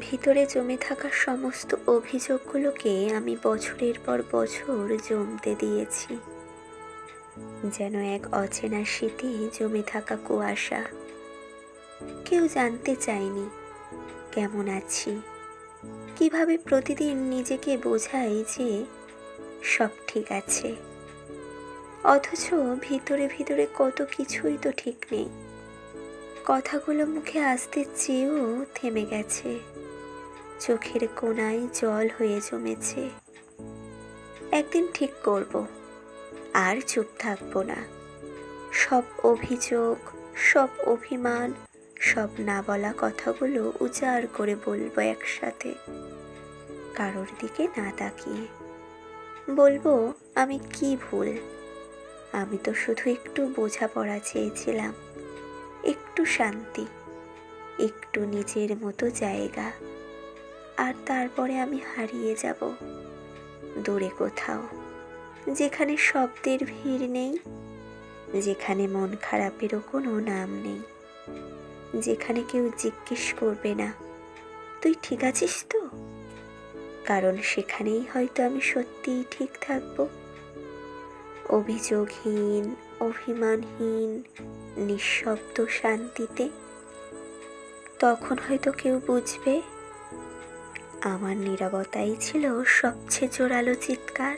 ভিতরে জমে থাকা সমস্ত অভিযোগগুলোকে আমি বছরের পর বছর জমতে দিয়েছি। যেন এক অচেনা শীতে জমে থাকা কুয়াশা। কেউ জানতে চায়নি, কেমন আছি? কীভাবে প্রতিদিন নিজেকে বোঝাই যে সব ঠিক আছে? অথচ ভিতরে ভিতরে কত কিছুই তো ঠিক নেই। কথাগুলো মুখে আসতে চেয়েও থেমে গেছে। চোখের কোনায় জল হয়ে জমেছে। একদিন ঠিক করব, আর চুপ থাকব না। সব অভিযোগ, সব অভিমান, সব না বলা কথাগুলো উজাড় করে বলব একসাথে। কারোর দিকে না তাকিয়ে বলব, আমি কি ভুল? আমি তো শুধু একটু বোঝাপড়া চেয়েছিলাম। একটু শান্তি, একটু নিজের মতো জায়গা। আর তারপরে আমি হারিয়ে যাব। দূরে কোথাও, যেখানে শব্দের ভিড় নেই, যেখানে মন খারাপেরও কোনো নাম নেই, যেখানে কেউ জিজ্ঞেস করবে না, তুই ঠিক আছিস তো? কারণ সেখানেই হয়তো আমি সত্যিই ঠিক থাকব। অভিযোগহীন অভিমানহীন নিঃশব্দ শান্তিতে তখন হয়তো কেউ বুঝবে আমার নিরাপত্তাই ছিল সবচেয়ে জোরালো চিৎকার।